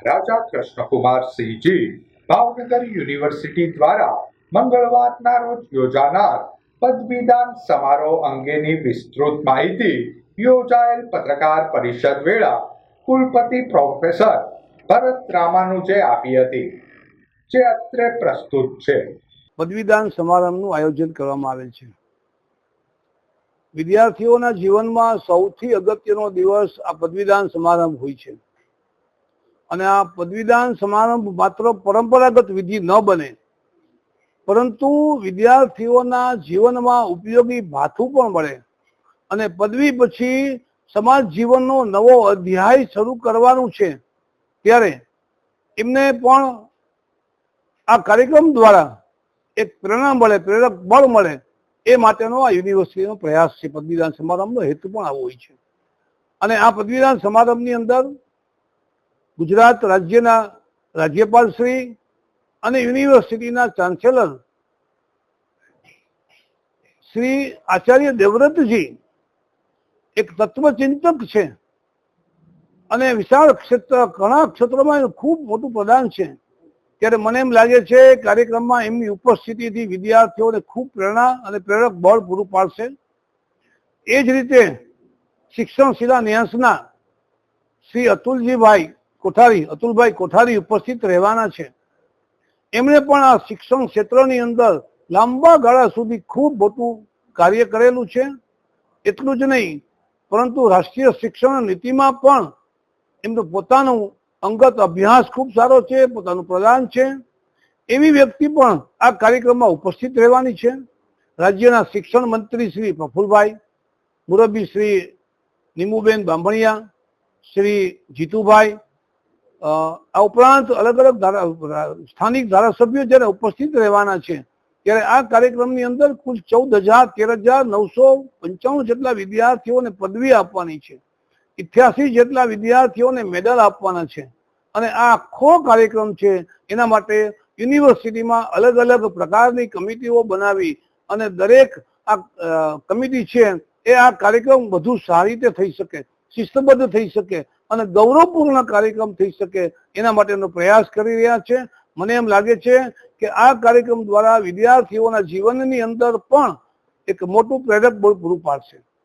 મહારાજા Krishnakumar Sinhji, Bhavnagar university દ્વારા મંગળવારના રોજ યોજાનાર પદવીદાન સમારોહ અંગેની વિસ્તૃત માહિતી યોજાયેલ પત્રકાર પરિષદ વેળા કુલપતિ પ્રોફેસર ભરત રામાનુજે આપી હતી, જે અત્રે પ્રસ્તુત છે. પદવીદાન સમારંભનું આયોજન કરવામાં આવેલ છે. વિદ્યાર્થીઓના જીવનમાં સૌથી અગત્યનો દિવસ આ પદવીદાન સમારંભ હોય છે. અને આ પદવીદાન સમારંભ માત્ર પરંપરાગત વિધિ ન બને, પરંતુ વિદ્યાર્થીઓના જીવનમાં ઉપયોગી ભાથું પણ મળે અને પદવી પછી સમાજ જીવનનો નવો અધ્યાય શરૂ કરવાનું છે. ત્યારે એમને પણ આ કાર્યક્રમ દ્વારા એક પ્રેરણા મળે, પ્રેરક બળ મળે એ માટેનો આ યુનિવર્સિટીનો પ્રયાસ છે. પદવીદાન સમારંભનો હેતુ પણ આવો હોય છે. અને આ પદવીદાન સમારંભની અંદર ગુજરાત રાજ્યના રાજ્યપાલ શ્રી અને યુનિવર્સિટીના ચાન્સેલર શ્રી આચાર્ય દેવવ્રતજી એક તત્વચિંતક છે અને વિશાળ ક્ષેત્ર, ઘણા ક્ષેત્રોમાં એનું ખૂબ મોટું પ્રદાન છે. ત્યારે મને એમ લાગે છે કાર્યક્રમમાં એમની ઉપસ્થિતિથી વિદ્યાર્થીઓને ખૂબ પ્રેરણા અને પ્રેરક બળ પૂરું પાડશે. એ જ રીતે શિક્ષણ શિલાન્યાસના શ્રી અતુલજીભાઈ કોઠારી, અતુલભાઈ કોઠારી ઉપસ્થિત રહેવાના છે. એમણે પણ આ શિક્ષણ ક્ષેત્રની અંદર લાંબા ગાળા સુધી ખૂબ મોટું કાર્ય કરેલું છે. એટલું જ નહીં, પરંતુ રાષ્ટ્રીય શિક્ષણ નીતિમાં પણ એમનું પોતાનું અંગત અભ્યાસ ખૂબ સારો છે, પોતાનું પ્રદાન છે. એવી વ્યક્તિ પણ આ કાર્યક્રમમાં ઉપસ્થિત રહેવાની છે. રાજ્યના શિક્ષણ મંત્રી શ્રી પ્રફુલભાઈ મુરબ્બી શ્રી નીમુબેન બાંભણિયા, શ્રી જીતુભાઈ આ ઉપરાંત અલગ અલગ સ્થાનિક ધારાસભ્યો જ્યારે ઉપસ્થિત રહેવાના છે, ત્યારે આ કાર્યક્રમની અંદર કુલ ચૌદ હજાર, તેર હજાર નવસો પંચાણું જેટલા વિદ્યાર્થીઓને પદવી આપવાની છે. ઇઠ્યાસી જેટલા વિદ્યાર્થીઓને મેડલ આપવાના છે. અને આ આખો કાર્યક્રમ છે, એના માટે યુનિવર્સિટીમાં અલગ અલગ પ્રકારની કમિટીઓ બનાવી અને દરેક આ કમિટી છે, એ આ કાર્યક્રમ વધુ સારી રીતે થઈ શકે, શિસ્તબદ્ધ થઈ શકે અને ગૌરવપૂર્ણ કાર્યક્રમ થઈ શકે એના માટેનો પ્રયાસ કરી રહ્યા છે. મને એમ લાગે છે કે આ કાર્યક્રમ દ્વારા વિદ્યાર્થીઓના જીવનની અંદર પણ એક મોટું પ્રેરક બળ પૂરું પાડશે.